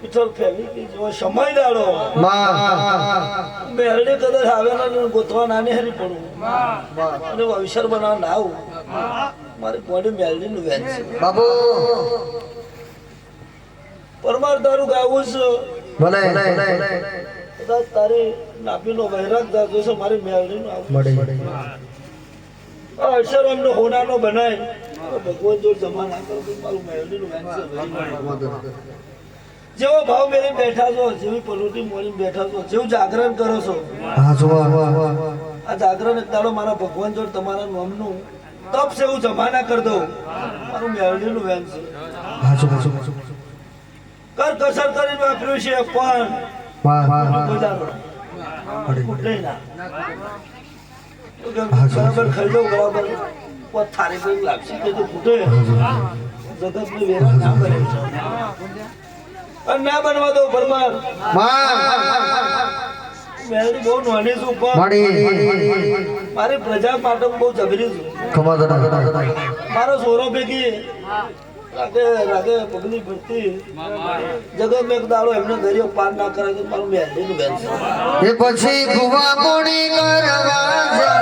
પીઠળ ફેવી જેવો સમય દાડો. મેરડી કદાચ આવે ને ગોતવા નાની હરી પડું. અને અવસર બનાવ ના આવું. મારી બોડી મેરડી નું વેચ બાબુ પરમાર તારું ગાવું છે. ભલે. કદાચ તારી નાભીનો વૈરાગ દાદો છે મારી મેરડી નું આવું મળી. એમનો હોનાનો બનાય. ભગવાન જો જમા ના કરો મારું મેરડી નું જેવો ભાવ મેળવી બેઠા છો જેવી પલોટી મોડી બેઠા છો જેવું જાગરણ કરો છો. આ જાગરણ એક દાડો મારા ભગવાન જોડ તમારા નામનું તપ છે એવું જમા ના કરી દઉં. મારું મેળવીનું વેન છે હા કર કસર કરીને વાપર્યું છે પણ બરાબર ખાઈ બરાબર. પોત થારી કોઈ લાગશે કે જો ફૂટે જગતની વેરા ના બને. અને ના બનવા દો પરમાર. માં. મેળવી બહુ નાની છું પણ મારી પ્રજા માટે બહુ જબરી છું. મારો સોરો ભેગી. રાગે રાગે પગની ભરતી. જગત મેં એક દાડો એમને દરિયો પાર ના કરે તો મારું મહેંદીનું બેન છે. એ પછી કોણી કરવા